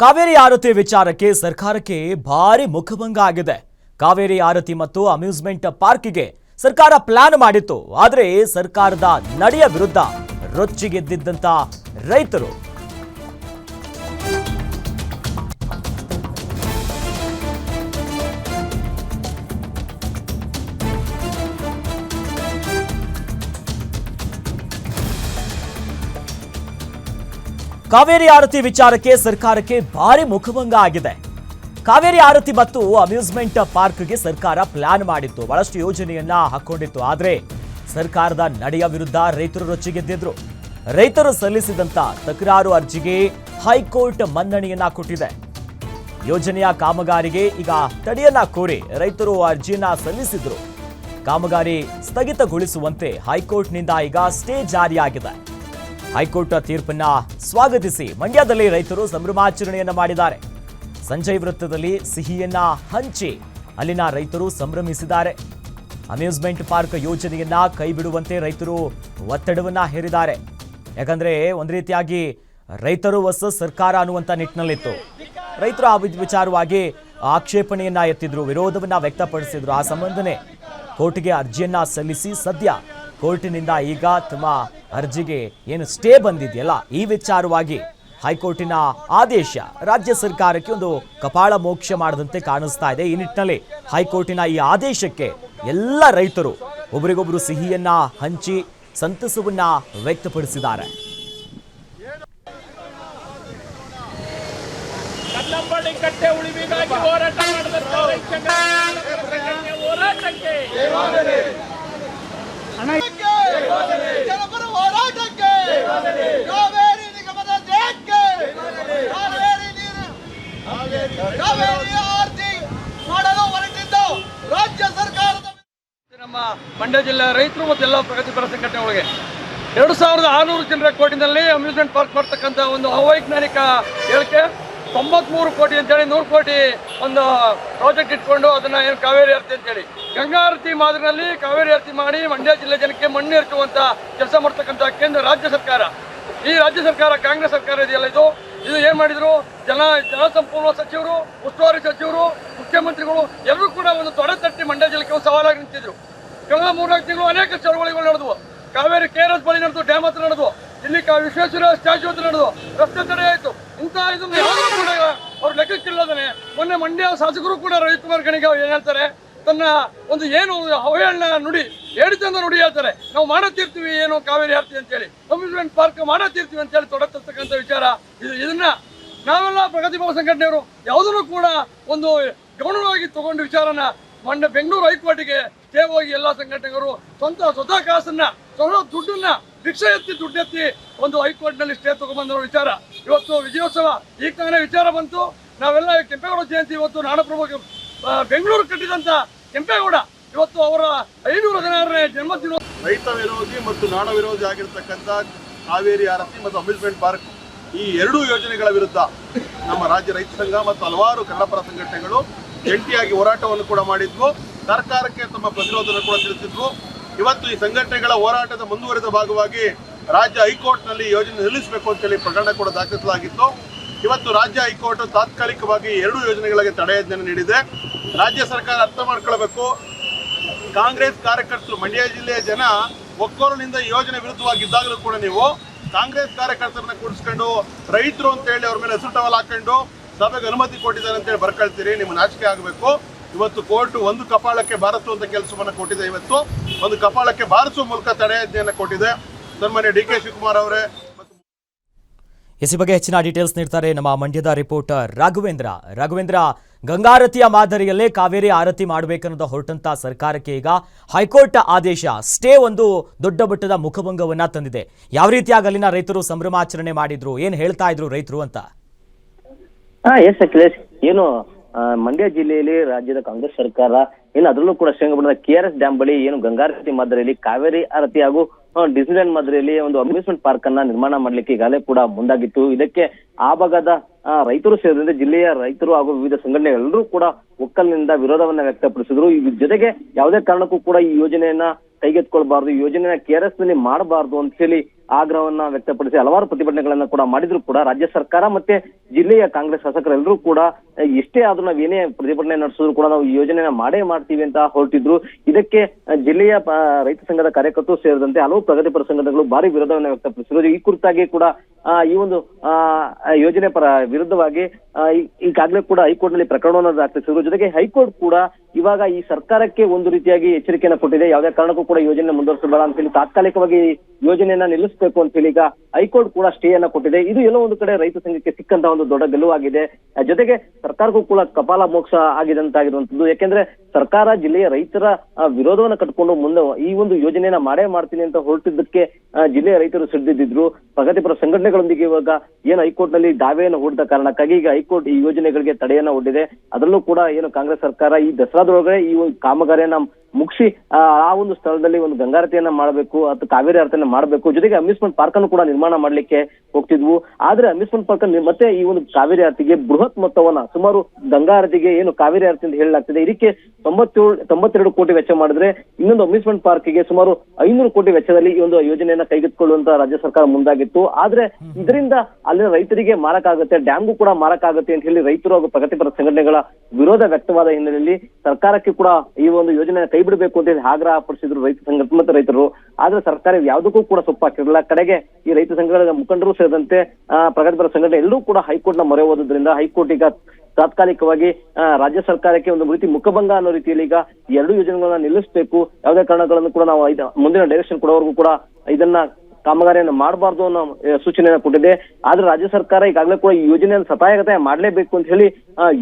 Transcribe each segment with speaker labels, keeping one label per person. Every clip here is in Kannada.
Speaker 1: ಕಾವೇರಿ ಆರತಿ ವಿಚಾರಕ್ಕೆ ಸರ್ಕಾರಕ್ಕೆ ಭಾರಿ ಮುಖಭಂಗ ಆಗಿದೆ. ಕಾವೇರಿ ಆರತಿ ಮತ್ತು ಅಮ್ಯೂಸ್ಮೆಂಟ್ ಪಾರ್ಕಿಗೆ ಸರ್ಕಾರ ಪ್ಲಾನ್ ಮಾಡಿತ್ತು. ಆದರೆ ಸರ್ಕಾರದ ನಡೆಯ ವಿರುದ್ಧ ರೊಚ್ಚಿಗೆದ್ದಿದ್ದಂತ ರೈತರು ಕಾವೇರಿ ಆರತಿ ವಿಚಾರಕ್ಕೆ ಸರ್ಕಾರಕ್ಕೆ ಭಾರಿ ಮುಖಭಂಗ ಆಗಿದೆ. ಕಾವೇರಿ ಆರತಿ ಮತ್ತು ಅಮ್ಯೂಸ್ಮೆಂಟ್ ಪಾರ್ಕ್ಗೆ ಸರ್ಕಾರ ಪ್ಲಾನ್ ಮಾಡಿತ್ತು. ಬಹಳಷ್ಟು ಯೋಜನೆಯನ್ನ ಹಾಕೊಂಡಿತ್ತು. ಆದರೆ ಸರ್ಕಾರದ ನಡೆಯ ವಿರುದ್ಧ ರೈತರು ರೊಚ್ಚಿಗೆದ್ದಿದ್ರು ರೈತರು ಸಲ್ಲಿಸಿದಂತ ತಕರಾರು ಅರ್ಜಿಗೆ ಹೈಕೋರ್ಟ್ ಮನ್ನಣೆಯನ್ನ ಕೊಟ್ಟಿದೆ. ಯೋಜನೆಯ ಕಾಮಗಾರಿಗೆ ಈಗ ತಡೆಯನ್ನ ಕೋರಿ ರೈತರು ಅರ್ಜಿಯನ್ನ ಸಲ್ಲಿಸಿದ್ರು. ಕಾಮಗಾರಿ ಸ್ಥಗಿತಗೊಳಿಸುವಂತೆ ಹೈಕೋರ್ಟ್ನಿಂದ ಈಗ ಸ್ಟೇ ಜಾರಿಯಾಗಿದೆ. ಹೈಕೋರ್ಟ್ ತೀರ್ಪನ್ನ ಸ್ವಾಗತಿಸಿ ಮಂಡ್ಯದಲ್ಲಿ ರೈತರು ಸಂಭ್ರಮಾಚರಣೆಯನ್ನ ಮಾಡಿದ್ದಾರೆ. ಸಂಜಯ್ ವೃತ್ತದಲ್ಲಿ ಸಿಹಿಯನ್ನ ಹಂಚಿ ಅಲ್ಲಿನ ರೈತರು ಸಂಭ್ರಮಿಸಿದ್ದಾರೆ. ಅಮ್ಯೂಸ್ಮೆಂಟ್ ಪಾರ್ಕ್ ಯೋಜನೆಯನ್ನ ಕೈಬಿಡುವಂತೆ ರೈತರು ಒತ್ತಡವನ್ನ ಹೇರಿದ್ದಾರೆ. ಯಾಕಂದ್ರೆ ಒಂದು ರೀತಿಯಾಗಿ ರೈತರು ವರ್ಸಸ್ ಸರ್ಕಾರ ಅನ್ನುವಂಥ ನಿಟ್ಟಿನಲ್ಲಿತ್ತು. ರೈತರು ಆ ವಿಚಾರವಾಗಿ ಆಕ್ಷೇಪಣೆಯನ್ನ ಎತ್ತಿದ್ರು, ವಿರೋಧವನ್ನ ವ್ಯಕ್ತಪಡಿಸಿದ್ರು. ಆ ಸಂಬಂಧನೆ ಕೋರ್ಟ್ಗೆ ಅರ್ಜಿಯನ್ನ ಸಲ್ಲಿಸಿ ಸದ್ಯ ಕೋರ್ಟಿನಿಂದ ಈಗ ತಮ್ಮ ಅರ್ಜಿಗೆ ಏನು ಸ್ಟೇ ಬಂದಿದೆಯಲ್ಲ ಈ ವಿಚಾರವಾಗಿ ಹೈಕೋರ್ಟಿನ ಆದೇಶ ರಾಜ್ಯ ಸರ್ಕಾರಕ್ಕೆ ಒಂದು ಕಪಾಳ ಮೋಕ್ಷ ಮಾಡದಂತೆ ಕಾಣಿಸ್ತಾ ಇದೆ. ಈ ನಿಟ್ಟಿನಲ್ಲಿ ಹೈಕೋರ್ಟಿನ ಈ ಆದೇಶಕ್ಕೆ ಎಲ್ಲ ರೈತರು ಒಬ್ಬರಿಗೊಬ್ಬರು ಸಿಹಿಯನ್ನ ಹಂಚಿ ಸಂತಸವನ್ನ ವ್ಯಕ್ತಪಡಿಸಿದ್ದಾರೆ.
Speaker 2: ಕಲ್ಲಂಬಡಿ ಕಟ್ಟೆ ಉಳಿವಿಗಾಗಿ ಹೋರಾಟ
Speaker 3: ಮಾಡಲು ಹೊರಟಿದ್ದು ರಾಜ್ಯ ಸರ್ಕಾರದ
Speaker 4: ನಮ್ಮ ಮಂಡ್ಯ ಜಿಲ್ಲೆ ರೈತರು ಮತ್ತು ಎಲ್ಲ ಪ್ರಗತಿಪರ ಸಂಘಟನೆಗಳಿಗೆ ಎರಡು ಸಾವಿರದ ಆರುನೂರು ಜನರ ಕೋಟಿನಲ್ಲಿ ಅಮ್ಯೂಸ್ಮೆಂಟ್ ಪಾರ್ಕ್ ಮಾಡ್ತಕ್ಕಂಥ ಒಂದು ಅವೈಜ್ಞಾನಿಕ ಹೇಳಿಕೆ. ತೊಂಬತ್ಮೂರು ಕೋಟಿ ಅಂತೇಳಿ ನೂರು ಕೋಟಿ ಒಂದು ಪ್ರಾಜೆಕ್ಟ್ ಇಟ್ಕೊಂಡು ಅದನ್ನ ಏನು ಕಾವೇರಿ ಅರ್ಥ ಅಂತೇಳಿ ಗಂಗಾ ಆರತಿ ಮಾದರಿನಲ್ಲಿ ಕಾವೇರಿ ಆರತಿ ಮಾಡಿ ಮಂಡ್ಯ ಜಿಲ್ಲೆ ಜನಕ್ಕೆ ಮಣ್ಣು ಎರಚುವಂತ ಕೆಲಸ ಮಾಡ್ತಕ್ಕಂಥ ಕೇಂದ್ರ ರಾಜ್ಯ ಸರ್ಕಾರ. ಈ ರಾಜ್ಯ ಸರ್ಕಾರ, ಕಾಂಗ್ರೆಸ್ ಸರ್ಕಾರ ಇದೆಯಲ್ಲ ಇದು? ಇದು ಏನ್ ಮಾಡಿದ್ರು? ಜನ, ಜಲಸಂಪನ್ಮೂಲ ಸಚಿವರು, ಉಸ್ತುವಾರಿ ಸಚಿವರು, ಮುಖ್ಯಮಂತ್ರಿಗಳು ಎಲ್ಲರೂ ಕೂಡ ಒಂದು ತೊಡೆ ತಟ್ಟಿ ಮಂಡ್ಯ ಜಿಲ್ಲೆಗೆ ಒಂದು ಸವಾಲಾಗಿ ನಿಂತಿದ್ರು. ಕಳೆದ ಮೂರ್ನಾಲ್ಕು ತಿಂಗಳು ಅನೇಕ ಚಳವಳಿಗಳು ನಡೆದವು. ಕಾವೇರಿ ಕೆ ಆರ್ ಎಸ್ ಬಳಿ ನಡೆದು ಡ್ಯಾಮ್ ಹತ್ರ ನಡೆದು ಇಲ್ಲಿ ವಿಶ್ವೇಶ್ವರ ಸ್ಟ್ಯಾಚ್ಯೂ ಹತ್ರ ನಡೆದು ರಸ್ತೆ ತಡೆ ಆಯಿತು. ಇಂಥ ಇದನ್ನು ಯಾವುದೂ ಕೂಡ ಅವ್ರ ಲೆಕ್ಕಕ್ಕಿಲ್ಲದನೆ. ಮೊನ್ನೆ ಮಂಡ್ಯ ಶಾಸಕರು ಕೂಡ ರವಿಕುಮಾರ್ ಗಣಿಗೆ ಏನ್ ಹೇಳ್ತಾರೆ? ತನ್ನ ಒಂದು ಏನು ಅವಹೇಳನ ನುಡಿ ಹೇಳಿದಂದ ನುಡಿ ಹೇಳ್ತಾರೆ. ನಾವು ಮಾಡತ್ತಿರ್ತೀವಿ ಏನು ಕಾವೇರಿ ಆರ್ತಿ ಅಂತೇಳಿ. ಅಮ್ಯೂಸ್ಮೆಂಟ್ ಪಾರ್ಕ್ ಮಾಡತ್ತಿರ್ತೀವಿ ಅಂತೇಳಿ ತೊಡತಕ್ಕಂಥ ವಿಚಾರ. ಇದು ಇದನ್ನ ನಾವೆಲ್ಲ ಪ್ರಗತಿಪರ ಸಂಘಟನೆಯವರು ಯಾವುದನ್ನು ಕೂಡ ಒಂದು ಗೌರವವಾಗಿ ತಗೊಂಡು ವಿಚಾರನ ಮಂಡ್ಯ ಬೆಂಗಳೂರು ಹೈಕೋರ್ಟ್ಗೆ ಸ್ಟೇ ಹೋಗಿ ಎಲ್ಲ ಸಂಘಟನೆಗಳು ಸ್ವಂತ ಸ್ವತಃ ಕಾಸನ್ನ, ಸ್ವತಃ ದುಡ್ಡನ್ನ ಭಿಕ್ಷೆ ಎತ್ತಿ ದುಡ್ಡೆತ್ತಿ ಒಂದು ಹೈಕೋರ್ಟ್ನಲ್ಲಿ ಸ್ಟೇ ತಗೊಂಡ್ಬಂದಿರೋ ವಿಚಾರ. ಇವತ್ತು ವಿಜಯೋತ್ಸವ, ಈಗ ತಾನೇ ವಿಚಾರ ಬಂತು. ನಾವೆಲ್ಲ ಕೆಂಪೇಗೌಡ ಜಯಂತಿ ಇವತ್ತು ನಾಡಪ್ರಭು ಬೆಂಗಳೂರು ಕಟ್ಟಿದಂತ ಕೆಂಪೇಗೌಡ ಇವತ್ತು ಅವರ ಐನೂರ ಹದಿನಾರನೇ ಜನ್ಮದಿನ
Speaker 5: ರೈತ ವಿರೋಧಿ ಮತ್ತು ನಾಡ ವಿರೋಧಿ ಆಗಿರ್ತಕ್ಕಂಥ ಕಾವೇರಿ ಆರತಿ ಮತ್ತು ಅಮ್ಯೂಸ್ಮೆಂಟ್ ಪಾರ್ಕ್ ಈ ಎರಡೂ ಯೋಜನೆಗಳ ವಿರುದ್ಧ ನಮ್ಮ ರಾಜ್ಯ ರೈತ ಸಂಘ ಮತ್ತು ಹಲವಾರು ಕನ್ನಡಪರ ಸಂಘಟನೆಗಳು ಜಂಟಿಯಾಗಿ ಹೋರಾಟವನ್ನು ಕೂಡ ಮಾಡಿದ್ವು. ಸರ್ಕಾರಕ್ಕೆ ತಮ್ಮ ಪ್ರತಿರೋಧನ ಕೂಡ ತಿಳಿಸಿದ್ವು. ಇವತ್ತು ಈ ಸಂಘಟನೆಗಳ ಹೋರಾಟದ ಮುಂದುವರಿದ ಭಾಗವಾಗಿ ರಾಜ್ಯ ಹೈಕೋರ್ಟ್ನಲ್ಲಿ ಯೋಜನೆ ನಿಲ್ಲಿಸಬೇಕು ಅಂತೇಳಿ ಪ್ರಕರಣ ಕೂಡ ದಾಖಲಿಸಲಾಗಿತ್ತು. ಇವತ್ತು ರಾಜ್ಯ ಹೈಕೋರ್ಟ್ ತಾತ್ಕಾಲಿಕವಾಗಿ ಎರಡು ಯೋಜನೆಗಳಿಗೆ ತಡೆಯಾಜ್ಞೆ ನೀಡಿದೆ. ರಾಜ್ಯ ಸರ್ಕಾರ ಅರ್ಥ ಮಾಡ್ಕೊಳ್ಬೇಕು. ಕಾಂಗ್ರೆಸ್ ಕಾರ್ಯಕರ್ತರು, ಮಂಡ್ಯ ಜಿಲ್ಲೆಯ ಜನ ಒಕ್ಕೋರನಿಂದ ಯೋಜನೆ ವಿರುದ್ಧವಾಗಿದ್ದಾಗಲೂ ಕೂಡ ನೀವು ಕಾಂಗ್ರೆಸ್ ಕಾರ್ಯಕರ್ತರನ್ನ ಕೂಡಿಸ್ಕೊಂಡು ರೈತರು ಅಂತ ಹೇಳಿ ಅವ್ರ ಮೇಲೆ ಹೆಸರು ಟವಲ್ ಹಾಕೊಂಡು ಸಭೆಗೆ ಅನುಮತಿ ಕೊಟ್ಟಿದ್ದಾರೆ ಅಂತೇಳಿ ಬರ್ಕೊಳ್ತೀರಿ. ನಿಮ್ಮ ನಾಚಿಕೆ ಆಗಬೇಕು. ಇವತ್ತು ಕೋರ್ಟ್ ಒಂದು ಕಪಾಳಕ್ಕೆ ಬಾರಿಸುವಂತ ಕೆಲಸವನ್ನು ಕೊಟ್ಟಿದೆ ಇವತ್ತು. ಒಂದು ಕಪಾಳಕ್ಕೆ ಬಾರಿಸುವ ಮೂಲಕ ತಡೆಯಾಜ್ಞೆಯನ್ನು ಕೊಟ್ಟಿದೆ. ಸನ್ಮಾನ್ಯ ಡಿ ಕೆ ಶಿವಕುಮಾರ್ ಅವರೇ
Speaker 1: ಎಸಿ ಬಗ್ಗೆ ಹೆಚ್ಚಿನ ಡೀಟೇಲ್ಸ್ ನೀಡ್ತಾರೆ ನಮ್ಮ ಮಂಡ್ಯದ ರಿಪೋರ್ಟರ್ ರಾಘವೇಂದ್ರ. ರಾಘವೇಂದ್ರ, ಗಂಗಾರತಿಯ ಮಾದರಿಯಲ್ಲೇ ಕಾವೇರಿ ಆರತಿ ಮಾಡಬೇಕನ್ನೋದು ಹೊರಟಂತ ಸರ್ಕಾರಕ್ಕೆ ಈಗ ಹೈಕೋರ್ಟ್ ಆದೇಶ. ಸ್ಟೇ ಒಂದು ದೊಡ್ಡ ಮಟ್ಟದ ಮುಖಭಂಗವನ್ನ ತಂದಿದೆ. ಯಾವ ರೀತಿಯಾಗಿ ಅಲ್ಲಿನ ರೈತರು ಸಂಭ್ರಮಾಚರಣೆ ಮಾಡಿದ್ರು? ಏನ್ ಹೇಳ್ತಾ ಇದ್ರು ರೈತರು ಅಂತ?
Speaker 6: ಎಸ್ ಏನು ಮಂಡ್ಯ ಜಿಲ್ಲೆಯಲ್ಲಿ ರಾಜ್ಯದ ಕಾಂಗ್ರೆಸ್ ಸರ್ಕಾರ ಏನು ಅದರಲ್ಲೂ ಕೂಡ ಶ್ರೀರಂಗಪಟ್ಟಣದ ಕೆ ಆರ್ ಎಸ್ ಡ್ಯಾಮ್ ಬಳಿ ಏನು ಗಂಗಾರತಿ ಮಾದರಿಯಲ್ಲಿ ಕಾವೇರಿ ಆರತಿ ಹಾಗೂ ಡಿಸ್ನಿಲ್ಯಾಂಡ್ ಮಾದರಿಯಲ್ಲಿ ಒಂದು ಅಮ್ಯೂಸ್ಮೆಂಟ್ ಪಾರ್ಕ್ ಅನ್ನ ನಿರ್ಮಾಣ ಮಾಡ್ಲಿಕ್ಕೆ ಈಗಾಗಲೇ ಕೂಡ ಮುಂದಾಗಿತ್ತು. ಇದಕ್ಕೆ ಆ ಭಾಗದ ರೈತರು ಸೇರಿದಂತೆ ಜಿಲ್ಲೆಯ ರೈತರು ಹಾಗೂ ವಿವಿಧ ಸಂಘಟನೆಗಳೆಲ್ಲರೂ ಕೂಡ ಒಕ್ಕಲಿನಿಂದ ವಿರೋಧವನ್ನ ವ್ಯಕ್ತಪಡಿಸಿದ್ರು. ಜೊತೆಗೆ ಯಾವುದೇ ಕಾರಣಕ್ಕೂ ಕೂಡ ಈ ಯೋಜನೆಯನ್ನ ಕೈಗೆತ್ಕೊಳ್ಬಾರ್ದು ಯೋಜನೆಯನ್ನ ಕೆ ಆರ್ ಎಸ್ನಲ್ಲಿ ಮಾಡಬಾರ್ದು ಅಂತ ಹೇಳಿ ಆಗ್ರಹವನ್ನ ವ್ಯಕ್ತಪಡಿಸಿ ಹಲವಾರು ಪ್ರತಿಭಟನೆಗಳನ್ನ ಕೂಡ ಮಾಡಿದ್ರು ಕೂಡ ರಾಜ್ಯ ಸರ್ಕಾರ ಮತ್ತೆ ಜಿಲ್ಲೆಯ ಕಾಂಗ್ರೆಸ್ ಶಾಸಕರೆಲ್ಲರೂ ಕೂಡ ಎಷ್ಟೇ ಆದ್ರೂ ನಾವು ಏನೇ ಪ್ರತಿಭಟನೆ ನಡೆಸಿದ್ರು ಕೂಡ ನಾವು ಈ ಯೋಜನೆನ ಮಾಡೇ ಮಾಡ್ತೀವಿ ಅಂತ ಹೊರಟಿದ್ರು. ಇದಕ್ಕೆ ಜಿಲ್ಲೆಯ ರೈತ ಸಂಘದ ಕಾರ್ಯಕರ್ತರು ಸೇರಿದಂತೆ ಹಲವು ಪ್ರಗತಿಪರ ಸಂಘಟನೆಗಳು ಭಾರಿ ವಿರೋಧವನ್ನು ವ್ಯಕ್ತಪಡಿಸಿದ್ರು. ಈ ಕುರಿತಾಗಿ ಕೂಡ ಈ ಒಂದು ಯೋಜನೆ ಪರ ವಿರುದ್ಧವಾಗಿ ಈಗಾಗಲೇ ಕೂಡ ಹೈಕೋರ್ಟ್ನಲ್ಲಿ ಪ್ರಕರಣವನ್ನು ದಾಖಲಿಸಿದ್ರು. ಜೊತೆಗೆ ಹೈಕೋರ್ಟ್ ಕೂಡ ಇವಾಗ ಈ ಸರ್ಕಾರಕ್ಕೆ ಒಂದು ರೀತಿಯಾಗಿ ಎಚ್ಚರಿಕೆಯನ್ನು ಕೊಟ್ಟಿದೆ. ಯಾವುದೇ ಕಾರಣಕ್ಕೂ ಕೂಡ ಯೋಜನೆ ಮುಂದುವರಿಸಬೇಡ ಅಂತ ಹೇಳಿ ತಾತ್ಕಾಲಿಕವಾಗಿ ಯೋಜನೆಯನ್ನ ನಿಲ್ಲಿಸಬೇಕು ಅಂತ ಹೇಳಿ ಈಗ ಹೈಕೋರ್ಟ್ ಕೂಡ ಸ್ಟೇ ಅನ್ನ ಕೊಟ್ಟಿದೆ. ಇದು ಎಲ್ಲೋ ಒಂದು ಕಡೆ ರೈತ ಸಂಘಕ್ಕೆ ಸಿಕ್ಕಂತ ಒಂದು ದೊಡ್ಡ ಗೆಲುವಾಗಿದೆ. ಜೊತೆಗೆ ಸರ್ಕಾರಕ್ಕೂ ಕೂಡ ಕಪಾಲ ಮೋಕ್ಷ ಆಗಿದಂತಾಗಿರುವಂತದ್ದು ಯಾಕೆಂದ್ರೆ ಸರ್ಕಾರ ಜಿಲ್ಲೆಯ ರೈತರ ವಿರೋಧವನ್ನು ಕಟ್ಕೊಂಡು ಮುಂದೆ ಈ ಒಂದು ಯೋಜನೆಯನ್ನ ಮಾಡೇ ಮಾಡ್ತೀನಿ ಅಂತ ಹೊರಟಿದ್ದಕ್ಕೆ ಜಿಲ್ಲೆಯ ರೈತರು ಸಿಡ್ದಿದ್ರು ಪ್ರಗತಿಪರ ಸಂಘಟನೆಗಳೊಂದಿಗೆ ಇವಾಗ ಏನು ಹೈಕೋರ್ಟ್ನಲ್ಲಿ ದಾವೆಯನ್ನು ಹೂಡಿದ ಕಾರಣಕ್ಕಾಗಿ ಈಗ ಹೈಕೋರ್ಟ್ ಈ ಯೋಜನೆಗಳಿಗೆ ತಡೆಯನ್ನ ಒಡ್ಡಿದೆ ಅದರಲ್ಲೂ ಕೂಡ ಏನು ಕಾಂಗ್ರೆಸ್ ಸರ್ಕಾರ ಈ ದಸರಾದೊಳಗಡೆ ಈ ಕಾಮಗಾರಿಯನ್ನ ಮುಗಿಸಿ, ಆ ಒಂದು ಸ್ಥಳದಲ್ಲಿ ಒಂದು ಗಂಗಾರತಿಯನ್ನ ಮಾಡಬೇಕು, ಅಥವಾ ಕಾವೇರಿ ಆರತಿಯನ್ನ ಮಾಡಬೇಕು. ಜೊತೆಗೆ ಅಮ್ಯೂಸ್ಮೆಂಟ್ ಪಾರ್ಕ್ ಅನ್ನು ಕೂಡ ನಿರ್ಮಾಣ ಮಾಡ್ಲಿಕ್ಕೆ ಹೋಗ್ತಿದ್ವು. ಆದ್ರೆ ಅಮ್ಯೂಸ್ಮೆಂಟ್ ಪಾರ್ಕ್ ಮತ್ತೆ ಈ ಒಂದು ಕಾವೇರಿ ಆರತಿಗೆ ಬೃಹತ್ ಮೊತ್ತವನ್ನ, ಸುಮಾರು ಗಂಗಾ ಆರತಿಗೆ ಏನು ಕಾವೇರಿ ಆರತಿ ಅಂತ ಹೇಳಲಾಗ್ತದೆ. ಇದಕ್ಕೆ ತೊಂಬತ್ತೇಳು, ತೊಂಬತ್ತೆರಡು ಕೋಟಿ ವೆಚ್ಚ ಮಾಡಿದ್ರೆ ಇನ್ನೊಂದು ಅಮ್ಯೂಸ್ಮೆಂಟ್ ಪಾರ್ಕ್ಗೆ ಸುಮಾರು ಐನೂರು ಕೋಟಿ ವೆಚ್ಚದಲ್ಲಿ ಈ ಒಂದು ಯೋಜನೆಯನ್ನ ಕೈಗೆತ್ತಿಕೊಳ್ಳುವಂತ ರಾಜ್ಯ ಸರ್ಕಾರ ಮುಂದಾಗಿತ್ತು. ಆದ್ರೆ ಇದರಿಂದ ಅಲ್ಲಿನ ರೈತರಿಗೆ ಮಾರಕ್ಕಾಗುತ್ತೆ ಡ್ಯಾಮ್ಗೂ ಕೂಡ ಮಾರಕ್ಕಾಗುತ್ತೆ ಅಂತ ಹೇಳಿ ರೈತರು ಹಾಗೂ ಪ್ರಗತಿಪರ ಸಂಘಟನೆಗಳ ವಿರೋಧ ವ್ಯಕ್ತವಾದ ಹಿನ್ನೆಲೆಯಲ್ಲಿ ಸರ್ಕಾರಕ್ಕೆ ಕೂಡ ಈ ಒಂದು ಯೋಜನೆ ಕೈ ಬಿಡಬೇಕು ಅಂತ ಹೇಳಿ ಆಗ್ರಹ ಪಡಿಸಿದ್ರು ರೈತ ಸಂಘ ಮತ್ತು ರೈತರು. ಆದ್ರೆ ಸರ್ಕಾರ ಯಾವುದಕ್ಕೂ ಕೂಡ ಸೊಪ್ಪಾಕಿರಲಿಲ್ಲ ಕಡೆಗೆ ಈ ರೈತ ಸಂಘಗಳ ಮುಖಂಡರು ಸೇರಿದಂತೆ ಪ್ರಗತಿಪರ ಸಂಘಟನೆ ಎಲ್ಲರೂ ಕೂಡ ಹೈಕೋರ್ಟ್ನ ಮೊರೆ ಹೋದ್ರಿಂದ ಹೈಕೋರ್ಟ್ ಈಗ ತಾತ್ಕಾಲಿಕವಾಗಿ ರಾಜ್ಯ ಸರ್ಕಾರಕ್ಕೆ ಒಂದು ರೀತಿ ಮುಖಭಂಗ ಅನ್ನೋ ರೀತಿಯಲ್ಲಿ ಈಗ ಎರಡು ಯೋಜನೆಗಳನ್ನ ನಿಲ್ಲಿಸಬೇಕು. ಯಾವುದೇ ಕಾರಣಗಳನ್ನು ಕೂಡ ನಾವು ಮುಂದಿನ ಡೈರೆಕ್ಷನ್ ಕೊಡೋವರೆಗೂ ಕೂಡ ಇದನ್ನ ಕಾಮಗಾರಿಯನ್ನು ಮಾಡಬಾರ್ದು ಅನ್ನೋ ಸೂಚನೆಯನ್ನು ಕೊಟ್ಟಿದೆ. ಆದ್ರೆ ರಾಜ್ಯ ಸರ್ಕಾರ ಈಗಾಗಲೇ ಕೂಡ ಈ ಯೋಜನೆಯನ್ನು ಸತಾಯಗತಾಯ ಮಾಡಲೇಬೇಕು ಅಂತ ಹೇಳಿ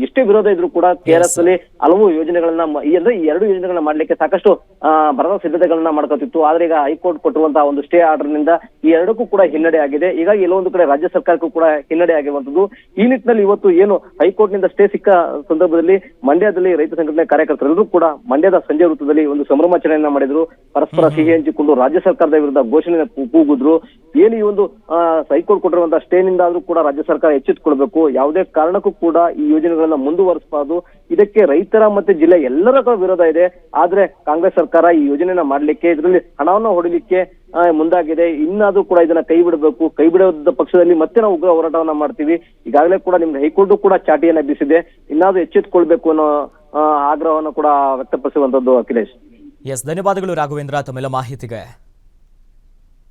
Speaker 6: ಎಷ್ಟೇ ವಿರೋಧ ಇದ್ರು ಕೂಡ ಕೆಆರ್ಎಸ್ ಅಲ್ಲಿ ಹಲವು ಯೋಜನೆಗಳನ್ನ ಅಂದ್ರೆ ಈ ಎರಡು ಯೋಜನೆಗಳನ್ನ ಮಾಡ್ಲಿಕ್ಕೆ ಸಾಕಷ್ಟು ಬರದ ಸಿದ್ಧತೆಗಳನ್ನ ಮಾಡ್ಕೋತಿತ್ತು. ಆದ್ರೆ ಈಗ ಹೈಕೋರ್ಟ್ ಕೊಟ್ಟಿರುವಂತಹ ಒಂದು ಸ್ಟೇ ಆರ್ಡರ್ನಿಂದ ಈ ಎರಡಕ್ಕೂ ಕೂಡ ಹಿನ್ನಡೆ ಆಗಿದೆ. ಈಗ ಎಲ್ಲೊಂದು ಕಡೆ ರಾಜ್ಯ ಸರ್ಕಾರಕ್ಕೂ ಕೂಡ ಹಿನ್ನಡೆ ಆಗಿರುವಂತದ್ದು ಈ ನಿಟ್ಟಿನಲ್ಲಿ ಇವತ್ತು ಏನು ಹೈಕೋರ್ಟ್ನಿಂದ ಸ್ಟೇ ಸಿಕ್ಕ ಸಂದರ್ಭದಲ್ಲಿ ಮಂಡ್ಯದಲ್ಲಿ ರೈತ ಸಂಘಟನೆ ಕಾರ್ಯಕರ್ತರೆಲ್ಲರೂ ಕೂಡ ಮಂಡ್ಯದ ಸಂಜೆ ವೃತ್ತದಲ್ಲಿ ಒಂದು ಸಂಭ್ರಮಾಚರಣೆಯನ್ನ ಮಾಡಿದ್ರು. ಪರಸ್ಪರ ಸಿಹಿ ಹಂಚಿಕೊಂಡು ರಾಜ್ಯ ಸರ್ಕಾರದ ವಿರುದ್ಧ ಘೋಷಣೆ ಕೂಗುದ್ರು ಏನು ಈ ಒಂದು ಹೈಕೋರ್ಟ್ ಕೊಟ್ಟಿರುವಂತಹ ಸ್ಟೇನಿಂದ ಆದ್ರೂ ಕೂಡ ರಾಜ್ಯ ಸರ್ಕಾರ ಎಚ್ಚೆತ್ತುಕೊಳ್ಬೇಕು ಯಾವುದೇ ಕಾರಣಕ್ಕೂ ಕೂಡ ಈ ಯೋಜನೆಗಳನ್ನ ಮುಂದುವರಿಸಬಾರದು. ಇದಕ್ಕೆ ರೈತರ ಮತ್ತೆ ಜಿಲ್ಲೆ ಎಲ್ಲರ ವಿರೋಧ ಇದೆ. ಆದ್ರೆ ಕಾಂಗ್ರೆಸ್ ಸರ್ಕಾರ ಈ ಯೋಜನೆನ ಮಾಡ್ಲಿಕ್ಕೆ, ಇದರಲ್ಲಿ ಹಣವನ್ನ ಹೊಡಿಲಿಕ್ಕೆ ಮುಂದಾಗಿದೆ. ಇನ್ನಾದ್ರೂ ಕೂಡ ಇದನ್ನ ಕೈ ಬಿಡಬೇಕು. ಕೈ ಬಿಡದ ಪಕ್ಷದಲ್ಲಿ ಮತ್ತೆ ನಾವು ಉಗ್ರ ಹೋರಾಟವನ್ನ ಮಾಡ್ತೀವಿ. ಈಗಾಗಲೇ ಕೂಡ ನಿಮ್ಗೆ ಹೈಕೋರ್ಟ್ ಕೂಡ ಚಾಟಿಯನ್ನ ಬೀಸಿದೆ. ಇನ್ನಾದ್ರೂ ಎಚ್ಚೆತ್ತುಕೊಳ್ಬೇಕು ಅನ್ನೋ ಆಗ್ರಹವನ್ನ ಕೂಡ ವ್ಯಕ್ತಪಡಿಸುವಂತದ್ದು ಅಖಿಲೇಶ್.
Speaker 1: ಎಸ್ ಧನ್ಯವಾದಗಳು ರಾಘವೇಂದ್ರ. ತಮ್ಮೆಲ್ಲ ಮಾಹಿತಿಗೆ.